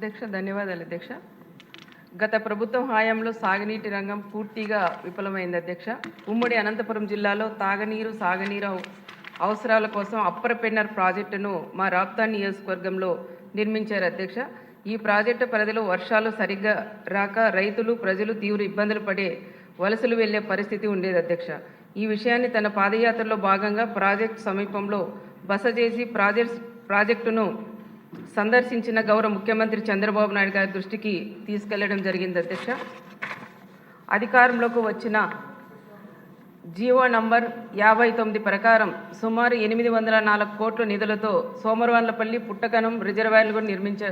అధ్యక్ష ధన్యవాదాలు అధ్యక్ష. గత ప్రభుత్వం హయాంలో సాగునీటి రంగం పూర్తిగా విఫలమైంది అధ్యక్ష. ఉమ్మడి అనంతపురం జిల్లాలో తాగనీరు సాగునీరు అవసరాల కోసం అప్పర్ పెన్నర్ ప్రాజెక్టును మా రాప్తా నియోజకవర్గంలో నిర్మించారు అధ్యక్ష. ఈ ప్రాజెక్టు పరిధిలో వర్షాలు సరిగ్గా రాక రైతులు ప్రజలు తీవ్ర ఇబ్బందులు పడే వలసలు వెళ్ళే పరిస్థితి ఉండేది అధ్యక్ష. ఈ విషయాన్ని తన పాదయాత్రలో భాగంగా ప్రాజెక్టు సమీపంలో బస చేసి ప్రాజెక్ట్ ప్రాజెక్టును సందర్శించిన గౌరవ ముఖ్యమంత్రి చంద్రబాబు నాయుడు గారి దృష్టికి తీసుకెళ్ళడం జరిగింది అధ్యక్ష. అధికారంలోకి వచ్చిన జీవో నంబర్ యాభై తొమ్మిది ప్రకారం సుమారు ఎనిమిది వందల నాలుగు కోట్ల నిధులతో సోమరవాన్లపల్లి పుట్టకనం రిజర్వాయర్లు కూడా నిర్మించ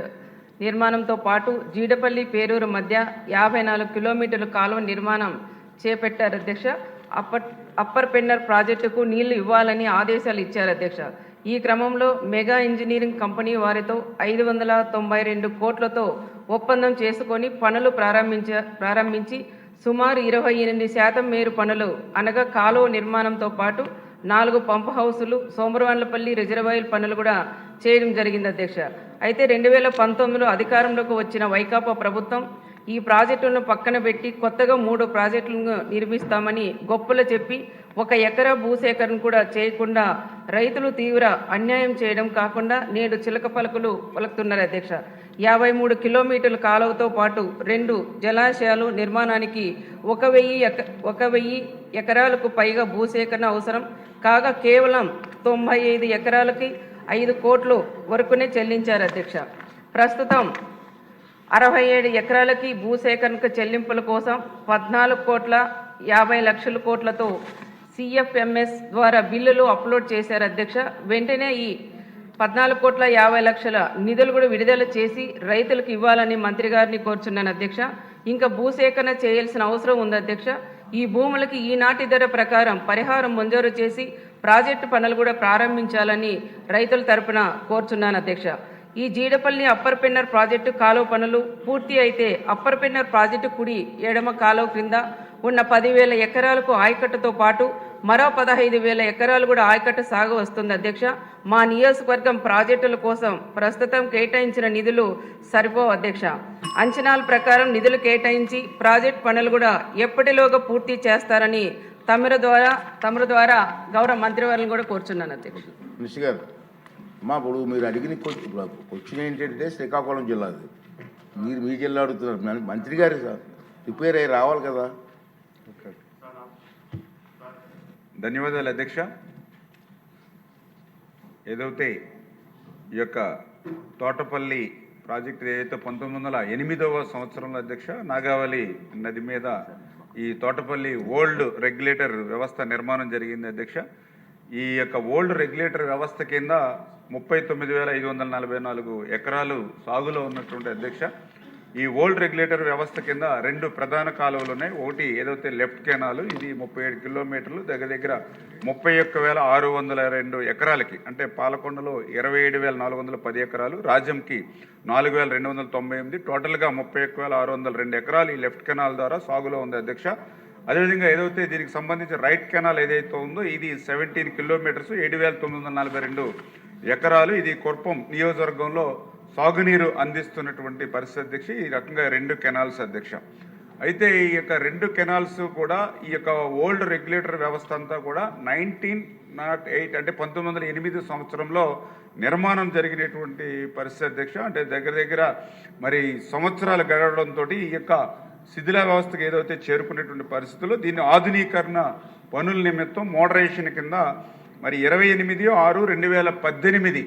నిర్మాణంతో పాటు జీడపల్లి పేరూరు మధ్య యాభై నాలుగు కిలోమీటర్ల కాలువ నిర్మాణం చేపట్టారు అధ్యక్ష. అప్పర్ అప్పర్ పెన్నర్ ప్రాజెక్టుకు నీళ్ళు ఇవ్వాలని ఆదేశాలు ఇచ్చారు అధ్యక్ష. ఈ క్రమంలో మెగా ఇంజనీరింగ్ కంపెనీ వారితో ఐదు వందల తొంభై రెండు కోట్లతో ఒప్పందం చేసుకొని పనులు ప్రారంభించ ప్రారంభించి సుమారు ఇరవై ఎనిమిది శాతం మేరు పనులు అనగా కాలువ నిర్మాణంతో పాటు నాలుగు పంప్ హౌసులు సోమరవాన్లపల్లి రిజర్వాయర్ పనులు కూడా చేయడం జరిగింది అధ్యక్ష. అయితే రెండు వేల పంతొమ్మిదిలో అధికారంలోకి వచ్చిన వైకాపా ప్రభుత్వం ఈ ప్రాజెక్టులను పక్కన పెట్టి కొత్తగా మూడు ప్రాజెక్టులను నిర్మిస్తామని గొప్పలు చెప్పి ఒక ఎకరా భూసేకరణ కూడా చేయకుండా రైతులు తీవ్ర అన్యాయం చేయడం కాకుండా నేడు చిలక పలకలు పలుకుతున్నారు అధ్యక్ష. యాభై మూడు కిలోమీటర్ల కాలువతో పాటు రెండు జలాశయాలు నిర్మాణానికి ఒక వెయ్యి ఎక ఒక వెయ్యి ఎకరాలకు పైగా భూసేకరణ అవసరం. కాగా కేవలం తొంభై ఐదు ఎకరాలకి ఐదు కోట్లు వరకునే చెల్లించారు అధ్యక్ష. ప్రస్తుతం అరవై ఏడు ఎకరాలకి భూసేకరణకు చెల్లింపుల కోసం పద్నాలుగు కోట్ల యాభై లక్షల కోట్లతో సిఎఫ్ఎంఎస్ ద్వారా బిల్లులు అప్లోడ్ చేశారు అధ్యక్ష. వెంటనే ఈ పద్నాలుగు కోట్ల యాభై లక్షల నిధులు కూడా విడుదల చేసి రైతులకు ఇవ్వాలని మంత్రి గారిని కోరుచున్నాను అధ్యక్ష. ఇంకా భూసేకరణ చేయాల్సిన అవసరం ఉంది అధ్యక్ష. ఈ భూములకి ఈనాటి ధర ప్రకారం పరిహారం మంజూరు చేసి ప్రాజెక్టు పనులు కూడా ప్రారంభించాలని రైతుల తరపున కోరుచున్నాను అధ్యక్ష. ఈ జీడపల్లి అప్పర్ పెన్నర్ ప్రాజెక్టు కాలువ పనులు పూర్తి అయితే అప్పర్ పెన్నర్ ప్రాజెక్టు కుడి ఎడమ కాలువ క్రింద ఉన్న పదివేల ఎకరాలకు ఆయకట్టుతో పాటు మరో పదహైదు వేల ఎకరాలు కూడా ఆయకట్టు సాగు వస్తుంది అధ్యక్ష. మా నియోజకవర్గం ప్రాజెక్టుల కోసం ప్రస్తుతం కేటాయించిన నిధులు సరిపో అధ్యక్ష. అంచనాల ప్రకారం నిధులు కేటాయించి ప్రాజెక్ట్ పనులు కూడా ఎప్పటిలోగా పూర్తి చేస్తారని తమిళ ద్వారా తమరు ద్వారా గౌరవ మంత్రివర్లను కూడా కోరుచున్నాను అధ్యక్ష. మా ఇప్పుడు మీరు అడిగిన క్వశ్చన్ ఏంటంటే శ్రీకాకుళం జిల్లాది మీరు మీ జిల్లా అడుగుతున్నారు. మంత్రి గారు సార్. రిపేర్ అయ్యి రావాలి కదా. ధన్యవాదాలు అధ్యక్ష. ఏదైతే ఈ యొక్క తోటపల్లి ప్రాజెక్ట్ ఏదైతే పంతొమ్మిది వందల ఎనిమిదవ సంవత్సరంలో అధ్యక్ష నాగావళి నది మీద ఈ తోటపల్లి ఓల్డ్ రెగ్యులేటర్ వ్యవస్థ నిర్మాణం జరిగింది అధ్యక్ష. ఈ యొక్క ఓల్డ్ రెగ్యులేటర్ వ్యవస్థ కింద ముప్పై తొమ్మిది వేల ఐదు వందల నలభై నాలుగు ఎకరాలు సాగులో ఉన్నటువంటి అధ్యక్ష ఈ ఓల్డ్ రెగ్యులేటర్ వ్యవస్థ కింద రెండు ప్రధాన కాలువలు ఉన్నాయి. ఒకటి ఏదైతే లెఫ్ట్ కెనాల్ ఇది ముప్పై ఏడు కిలోమీటర్లు దగ్గర దగ్గర ముప్పై ఒక్క వేల ఆరు వందల రెండు ఎకరాలకి అంటే పాలకొండలో ఇరవై ఏడు వేల నాలుగు వందల పది ఎకరాలు రాజ్యంకి నాలుగు వేల రెండు వందల తొంభై ఎనిమిది టోటల్గా ముప్పై ఒక్క వేల ఆరు వందల రెండు ఎకరాలు ఈ లెఫ్ట్ కెనాల్ ద్వారా సాగులో ఉంది అధ్యక్ష. అదేవిధంగా ఏదైతే దీనికి సంబంధించి రైట్ కెనాల్ ఏదైతే ఉందో ఇది సెవెంటీన్ కిలోమీటర్స్ ఏడు వేల తొమ్మిది వందల నలభై రెండు ఎకరాలు. ఇది కుర్పం నియోజకవర్గంలో సాగునీరు అందిస్తున్నటువంటి పరిస్థితి అధ్యక్ష. ఈ రకంగా రెండు కెనాల్స్ అధ్యక్ష. అయితే ఈ యొక్క రెండు కెనాల్స్ కూడా ఈ యొక్క ఓల్డ్ రెగ్యులేటర్ వ్యవస్థ అంతా కూడా నైన్టీన్ నాట్ ఎయిట్ అంటే పంతొమ్మిది వందల ఎనిమిది సంవత్సరంలో నిర్మాణం జరిగినటువంటి పరిస్థితి అధ్యక్ష. అంటే దగ్గర దగ్గర మరి సంవత్సరాలు గడవడంతో ఈ యొక్క శిథిల వ్యవస్థకు ఏదైతే చేరుకునేటువంటి పరిస్థితుల్లో దీన్ని ఆధునీకరణ పనుల నిమిత్తం మోడరేషన్ కింద మరి ఇరవై ఎనిమిది ఆరు రెండు వేల పద్దెనిమిది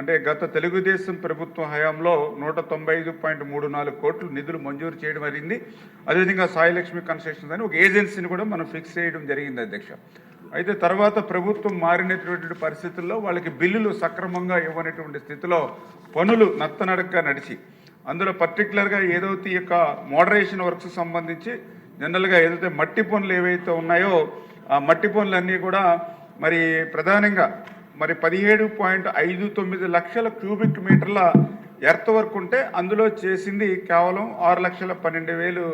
అంటే గత తెలుగుదేశం ప్రభుత్వ హయాంలో నూట తొంభై ఐదు పాయింట్ మూడు నాలుగు కోట్లు నిధులు మంజూరు చేయడం జరిగింది. అదేవిధంగా సాయిలక్ష్మి కన్స్ట్రక్షన్స్ అని ఒక ఏజెన్సీని కూడా మనం ఫిక్స్ చేయడం జరిగింది అధ్యక్ష. అయితే తర్వాత ప్రభుత్వం మారినటువంటి పరిస్థితుల్లో వాళ్ళకి బిల్లులు సక్రమంగా ఇవ్వనటువంటి స్థితిలో పనులు నత్తనడక నడిచి అందులో పర్టికులర్గా ఏదైతే ఈ యొక్క మోడరేషన్ వర్క్స్ సంబంధించి జనరల్గా ఏదైతే మట్టి పనులు ఏవైతే ఉన్నాయో ఆ మట్టి పనులన్నీ కూడా మరి ప్రధానంగా మరి పదిహేడు పాయింట్ ఐదు తొమ్మిది లక్షల క్యూబిక్ మీటర్ల ఎర్త్ వర్క్ ఉంటే అందులో చేసింది కేవలం ఆరు లక్షల పన్నెండు వేలు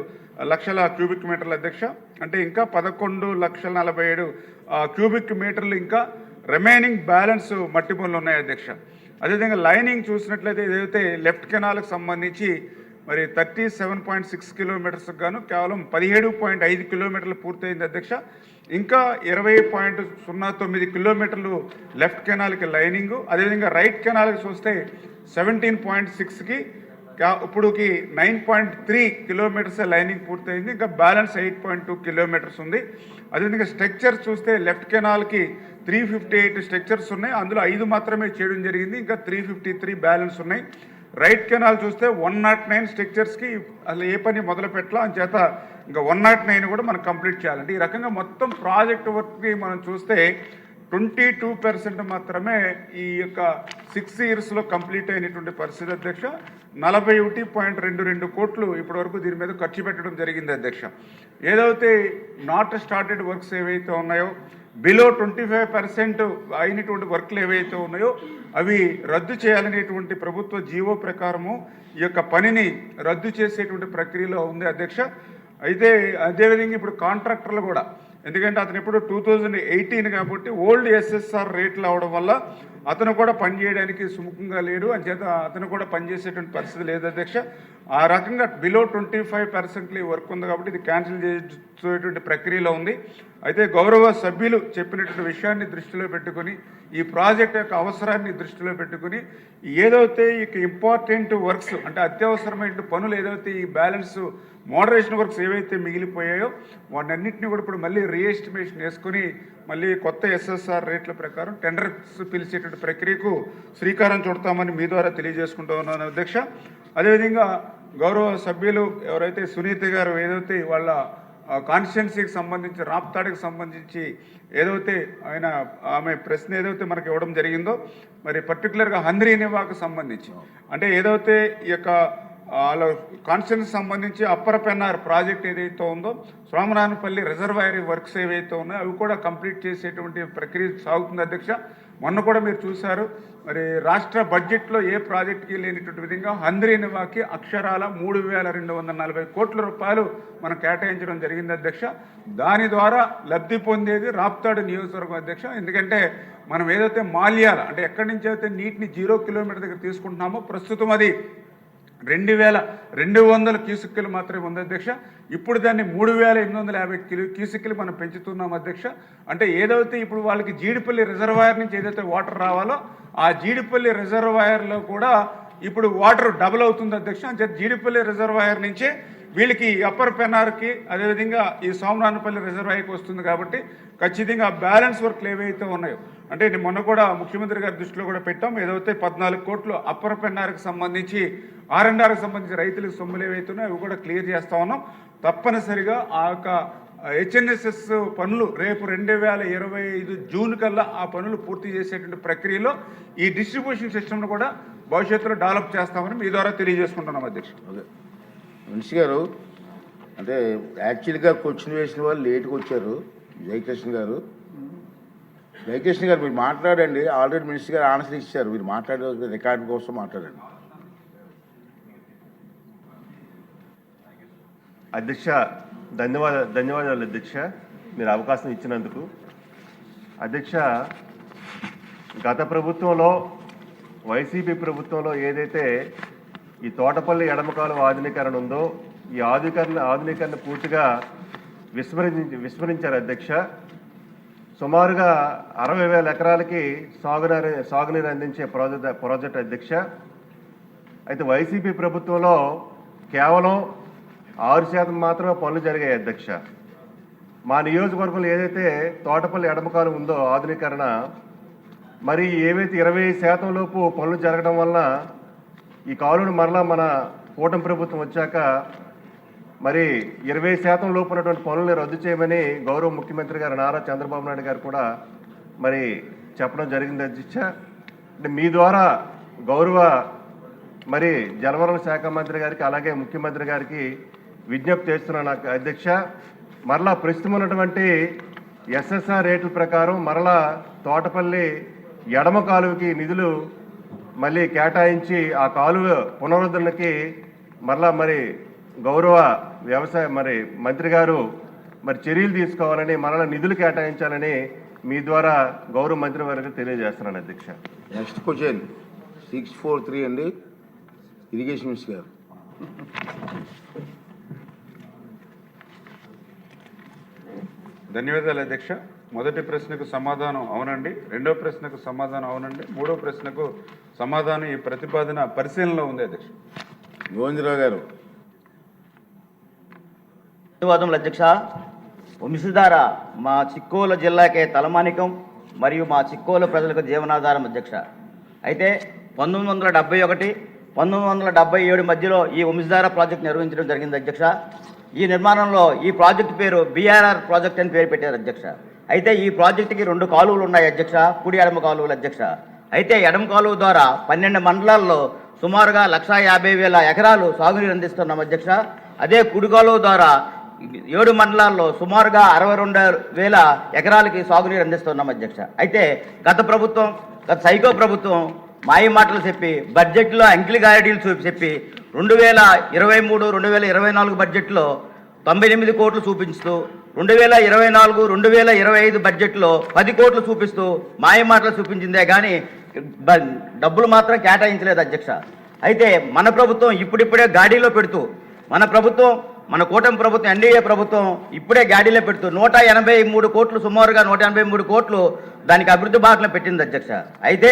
లక్షల క్యూబిక్ మీటర్ల అధ్యక్ష. అంటే ఇంకా పదకొండు లక్షల నలభై ఏడు క్యూబిక్ మీటర్లు ఇంకా రిమైనింగ్ బ్యాలెన్స్ మట్టి పనులు ఉన్నాయి అధ్యక్ష. అదేవిధంగా లైనింగ్ చూసినట్లయితే ఏదైతే లెఫ్ట్ కెనాల్కి సంబంధించి మరి thirty seven point six kilometres గాను కేవలం పదిహేడు పాయింట్ ఐదు కిలోమీటర్లు పూర్తయింది అధ్యక్ష. ఇంకా ఇరవై పాయింట్ సున్నా తొమ్మిది కిలోమీటర్లు లెఫ్ట్ కెనాల్కి లైనింగ్. అదేవిధంగా రైట్ కెనాల్కి చూస్తే సెవెంటీన్ పాయింట్ సిక్స్కి ఇప్పుడుకి nine point three kilometres lining పూర్తయింది. ఇంకా balance eight point two kilometres ఉంది. అదేవిధంగా స్ట్రక్చర్ చూస్తే లెఫ్ట్ కెనాల్కి త్రీ ఫిఫ్టీ ఎయిట్ స్ట్రక్చర్స్ ఉన్నాయి. అందులో ఐదు మాత్రమే చేయడం జరిగింది. ఇంకా త్రీ ఫిఫ్టీ త్రీ బ్యాలెన్స్ ఉన్నాయి. రైట్ కెనాల్ చూస్తే వన్ నాట్ నైన్ స్ట్రక్చర్స్కి అసలు ఏ పని మొదలు పెట్టలా. అని చేత ఇంకా వన్ నాట్ నైన్ కూడా మనం కంప్లీట్ చేయాలంటే ఈ రకంగా మొత్తం ప్రాజెక్ట్ వర్క్కి మనం చూస్తే ట్వంటీ టూ పర్సెంట్ మాత్రమే ఈ యొక్క సిక్స్ ఇయర్స్లో కంప్లీట్ అయినటువంటి పరిస్థితి అధ్యక్ష. నలభై ఒకటి పాయింట్ రెండు రెండు కోట్లు ఇప్పటివరకు దీని మీద ఖర్చు పెట్టడం జరిగింది అధ్యక్ష. ఏదైతే నాట్ స్టార్టెడ్ వర్క్స్ ఏవైతే ఉన్నాయో బిలో ట్వంటీ ఫైవ్ పర్సెంట్ అయినటువంటి వర్క్లు ఏవైతే ఉన్నాయో అవి రద్దు చేయాలనేటువంటి ప్రభుత్వ జీవో ప్రకారము ఈ యొక్క పనిని రద్దు చేసేటువంటి ప్రక్రియలో ఉంది అధ్యక్ష. అయితే అదేవిధంగా ఇప్పుడు కాంట్రాక్టర్లు కూడా ఎందుకంటే అతను ఇప్పుడు టూ థౌజండ్ ఎయిటీన్ కాబట్టి ఓల్డ్ ఎస్ఎస్ఆర్ రేట్లు అవడం వల్ల అతను కూడా పనిచేయడానికి సుముఖంగా లేడు. అంచేత అతను కూడా పనిచేసేటువంటి పరిస్థితి లేదు అధ్యక్ష. ఆ రకంగా బిలో ట్వంటీ ఫైవ్ పర్సెంట్లీ వర్క్ ఉంది కాబట్టి ఇది క్యాన్సిల్ చేసేటువంటి ప్రక్రియలో ఉంది. అయితే గౌరవ సభ్యులు చెప్పినటువంటి విషయాన్ని దృష్టిలో పెట్టుకొని ఈ ప్రాజెక్ట్ యొక్క అవసరాన్ని దృష్టిలో పెట్టుకొని ఏదైతే ఇక ఇంపార్టెంట్ వర్క్స్ అంటే అత్యవసరమైన పనులు ఏదైతే ఈ బ్యాలెన్స్ మోడరేషన్ వర్క్స్ ఏవైతే మిగిలిపోయాయో వాటన్నింటినీ కూడా ఇప్పుడు మళ్ళీ రీఎస్టిమేషన్ వేసుకొని మళ్ళీ కొత్త ఎస్ఎస్ఆర్ రేట్ల ప్రకారం టెండర్స్ పిలిచేటువంటి ప్రక్రియకు శ్రీకారం చుడతామని మీ ద్వారా తెలియజేసుకుంటూ ఉన్నాను అధ్యక్ష. అదేవిధంగా గౌరవ సభ్యులు ఎవరైతే సునీత గారు ఏదైతే వాళ్ళ కాన్స్టిట్యున్సీకి సంబంధించి రాప్తాడికి సంబంధించి ఏదైతే ఆయన ఆమె ప్రశ్న ఏదైతే మనకి ఇవ్వడం జరిగిందో మరి పర్టికులర్గా హంద్రీ నివాకు సంబంధించి. అంటే ఏదైతే ఈ యొక్క వాళ్ళ కాన్స్టిట్యున్సీ సంబంధించి అప్పర్ పెన్నార్ ప్రాజెక్ట్ ఏదైతే ఉందో సోమనానపల్లి రిజర్వాయరీ వర్క్స్ ఏవైతే ఉన్నాయో అవి కూడా కంప్లీట్ చేసేటువంటి ప్రక్రియ సాగుతుంది అధ్యక్ష. మొన్న కూడా మీరు చూశారు. మరి రాష్ట్ర బడ్జెట్లో ఏ ప్రాజెక్ట్కి లేనిటువంటి విధంగా హంద్రీ నివాకి అక్షరాల మూడు వేల రెండు వందల నలభై కోట్ల రూపాయలు మనం కేటాయించడం జరిగింది అధ్యక్ష. దాని ద్వారా లబ్ధి పొందేది రాప్తాడు నియోజకవర్గం అధ్యక్ష. ఎందుకంటే మనం ఏదైతే మాల్యాల అంటే ఎక్కడి నుంచి అయితే నీటిని జీరో కిలోమీటర్ దగ్గర తీసుకుంటున్నామో ప్రస్తుతం అది రెండు వేల రెండు వందల క్యూసిక్కులు మాత్రమే ఉంది అధ్యక్ష. ఇప్పుడు దాన్ని మూడు వేల ఎనిమిది వందల యాభై కిలో క్యూసిక్కులు మనం పెంచుతున్నాం అధ్యక్ష. అంటే ఏదైతే ఇప్పుడు వాళ్ళకి జీడిపల్లి రిజర్వాయర్ నుంచి ఏదైతే వాటర్ రావాలో ఆ జీడిపల్లి రిజర్వాయర్లో కూడా ఇప్పుడు వాటర్ డబుల్ అవుతుంది అధ్యక్ష. అంటే జీడిపల్లి రిజర్వాయర్ నుంచే వీళ్ళకి అప్పర్ పెన్నార్కి అదేవిధంగా ఈ సోమనానపల్లి రిజర్వాయర్కి వస్తుంది కాబట్టి ఖచ్చితంగా బ్యాలెన్స్ వర్క్లు ఏవైతే ఉన్నాయో అంటే మొన్న కూడా ముఖ్యమంత్రి గారి దృష్టిలో కూడా పెట్టాం ఏదైతే పద్నాలుగు కోట్లు అప్పర్ పెన్నార్కి సంబంధించి ఆర్ఎన్ఆర్కి సంబంధించి రైతులకు సొమ్ములు ఏవైతే ఉన్నాయో అవి కూడా క్లియర్ చేస్తా ఉన్నాం. తప్పనిసరిగా ఆ యొక్క హెచ్ఎన్ఎస్ఎస్ పనులు రేపు రెండు వేల ఇరవై ఐదు జూన్ కల్లా ఆ పనులు పూర్తి చేసేటువంటి ప్రక్రియలో ఈ డిస్ట్రిబ్యూషన్ సిస్టమ్ను కూడా భవిష్యత్తులో డెవలప్ చేస్తామని మీ ద్వారా తెలియజేసుకుంటున్నాం అధ్యక్షుడు. మనిషి గారు అంటే యాక్చువల్గా క్వశ్చన్ వేసిన వాళ్ళు లేట్గా వచ్చారు జయకృష్ణ గారు. జయకృష్ణ గారు మీరు మాట్లాడండి. ఆల్రెడీ మినిస్టర్ గారు ఆన్సర్ ఇచ్చారు. మీరు మాట్లాడే రికార్డు కోసం మాట్లాడండి. అధ్యక్ష ధన్యవాద ధన్యవాదాలు అధ్యక్ష. మీరు అవకాశం ఇచ్చినందుకు. అధ్యక్ష గత ప్రభుత్వంలో వైసీపీ ప్రభుత్వంలో ఏదైతే ఈ తోటపల్లి ఎడమకాలం ఆధునీకరణ ఉందో ఈ ఆధునీకరణ ఆధునీకరణ పూర్తిగా విస్మరించి విస్మరించారు అధ్యక్ష. సుమారుగా అరవై వేల ఎకరాలకి సాగునీరు సాగునీరు అందించే ప్రాజెక్ట్ ప్రాజెక్ట్ అధ్యక్ష. అయితే వైసీపీ ప్రభుత్వంలో కేవలం ఆరు శాతం మాత్రమే పనులు జరిగాయి అధ్యక్ష. మా నియోజకవర్గంలో ఏదైతే తోటపల్లి ఎడమకాలం ఉందో ఆధునీకరణ మరి ఏవైతే ఇరవై శాతం లోపు పనులు జరగడం వలన ఈ కాలువను మరలా మన కూటమి ప్రభుత్వం వచ్చాక మరి ఇరవై శాతం లోపు ఉన్నటువంటి పనులను రద్దు చేయమని గౌరవ ముఖ్యమంత్రి గారు నారా చంద్రబాబు నాయుడు గారు కూడా మరి చెప్పడం జరిగింది. అధ్యక్ష అంటే మీ ద్వారా గౌరవ మరి జలవనరుల శాఖ మంత్రి గారికి అలాగే ముఖ్యమంత్రి గారికి విజ్ఞప్తి చేస్తున్నాను నాకు. అధ్యక్ష మరలా ప్రస్తుతం ఉన్నటువంటి ఎస్ఎస్ఆర్ రేట్ల ప్రకారం మరలా తోటపల్లి ఎడమ కాలువకి నిధులు మళ్ళీ కేటాయించి ఆ కాలువ పునరుద్ధరణకి మరలా మరి గౌరవ వ్యవసాయ మరి మంత్రి గారు మరి చర్యలు తీసుకోవాలని మరలా నిధులు కేటాయించాలని మీ ద్వారా గౌరవ మంత్రి వారికి తెలియజేస్తున్నాను అధ్యక్ష. Next question six four three అండి. ఇరిగేషన్ మినిస్టర్ గారు. ధన్యవాదాలు అధ్యక్ష. మొదటి ప్రశ్నకు సమాధానం అవునండి రెండో ప్రశ్నకు సమాధానం అవునండి మూడో ప్రశ్నకు సమాధానం ఈ ప్రతిపాదన పరిశీలనలో ఉంది అధ్యక్ష. గోవిందరావు గారు. ధన్యవాదములు అధ్యక్ష. వంశధార మా చిక్కోల జిల్లాకే తలమానికం మరియు మా చిక్కోల ప్రజలకు జీవనాధారం అధ్యక్ష. అయితే పంతొమ్మిది వందల డెబ్బై ఒకటి పంతొమ్మిది వందల డెబ్బై ఏడు మధ్యలో ఈ వంశధార ప్రాజెక్ట్ నిర్వహించడం జరిగింది అధ్యక్ష. ఈ నిర్మాణంలో ఈ ప్రాజెక్ట్ పేరు బీఆర్ఆర్ ప్రాజెక్ట్ అని పేరు పెట్టారు అధ్యక్ష. అయితే ఈ ప్రాజెక్టుకి రెండు కాలువలు ఉన్నాయి అధ్యక్ష. కుడి ఎడమ కాలువలు అధ్యక్ష. అయితే ఎడమ కాలువ ద్వారా పన్నెండు మండలాల్లో సుమారుగా లక్షా యాభై వేల ఎకరాలు సాగునీరు అందిస్తున్నాం అధ్యక్ష. అదే కుడి కాలువ ద్వారా ఏడు మండలాల్లో సుమారుగా అరవై రెండు వేల ఎకరాలకి సాగునీరు అందిస్తున్నాం అధ్యక్ష. అయితే గత ప్రభుత్వం గత సైకో ప్రభుత్వం మాయ మాటలు చెప్పి బడ్జెట్లో అంకిలి గారడీలు చూపి చెప్పి రెండు వేల ఇరవై మూడు రెండు వేల ఇరవై నాలుగు బడ్జెట్లో తొంభై ఎనిమిది కోట్లు చూపించుతూ రెండు వేల ఇరవై నాలుగు రెండు వేల ఇరవై ఐదు బడ్జెట్లో పది కోట్లు చూపిస్తూ మాయ మాటలు చూపించిందే కానీ డబ్బులు మాత్రం కేటాయించలేదు అధ్యక్ష. అయితే మన ప్రభుత్వం ఇప్పుడిప్పుడే గాడిలో పెడుతూ మన ప్రభుత్వం మన కూటమి ప్రభుత్వం ఎన్డీఏ ప్రభుత్వం ఇప్పుడే గాడిలో పెడుతూ నూట ఎనభై మూడు కోట్లు సుమారుగా నూట ఎనభై మూడు కోట్లు దానికి అభివృద్ధి బాటలో పెట్టింది అధ్యక్ష. అయితే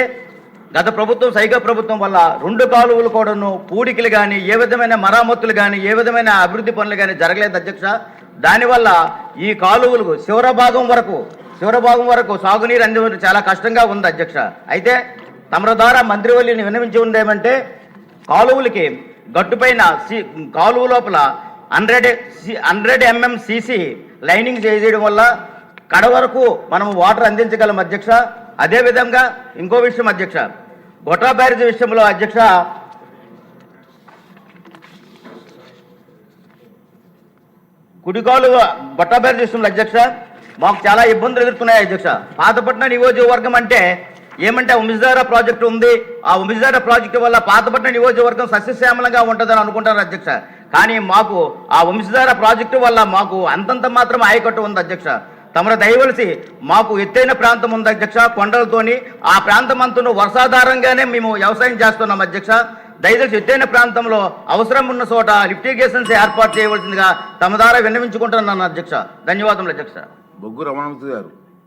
గత ప్రభుత్వం సైగా ప్రభుత్వం వల్ల రెండు కాలువలు కూడాను పూడికలు కానీ ఏ విధమైన మరామతులు కానీ ఏ విధమైన అభివృద్ధి పనులు కానీ జరగలేదు అధ్యక్ష. దానివల్ల ఈ కాలువలు శివర భాగం వరకు శివర భాగం వరకు సాగునీరు అందించడం చాలా కష్టంగా ఉంది అధ్యక్ష. అయితే తమర ద్వారా మంత్రివల్లిని విన్నవించి ఉందేమంటే కాలువలకి గట్టుపైన సి కాలువ లోపల hundred hundred MM CC lining చేయడం వల్ల కడ వరకు మనం వాటర్ అందించగలం అధ్యక్ష. అదేవిధంగా ఇంకో విషయం అధ్యక్ష. గొట్టా బ్యారేజ్ విషయంలో అధ్యక్ష కుడికాలు గొట్టా బ్యారేజ్ విషయంలో అధ్యక్ష మాకు చాలా ఇబ్బందులు ఎదుర్కొన్నాయి అధ్యక్ష. పాతపట్నం నియోజకవర్గం అంటే ఏమంటే ఉమిజారా ప్రాజెక్టు ఉంది. ఆ ఉమిజారా ప్రాజెక్టు వల్ల పాతపట్నం నియోజకవర్గం సస్యశ్యామలంగా ఉంటుందని అనుకుంటారు అధ్యక్ష. కానీ మాకు ఆ వంశధార ప్రాజెక్టు వల్ల మాకు అంతంత మాత్రం ఆయకట్టు ఉంది అధ్యక్ష. తమరు దయవలసి మాకు ఎత్తైన ప్రాంతం ఉంది అధ్యక్ష. కొండలతోని ఆ ప్రాంతం అంతను వర్షాధారంగానే మేము వ్యవసాయం చేస్తున్నాం అధ్యక్ష. దయచేసి ఎత్తైన ప్రాంతంలో అవసరం ఉన్న చోట లిఫ్ట్ ఇరిగేషన్స్ ఏర్పాటు చేయవలసిందిగా తమ ద్వారా విన్నవించుకుంటున్నాను అధ్యక్ష. ధన్యవాదములు అధ్యక్ష. బొగ్గు రమణమూర్తి గారు.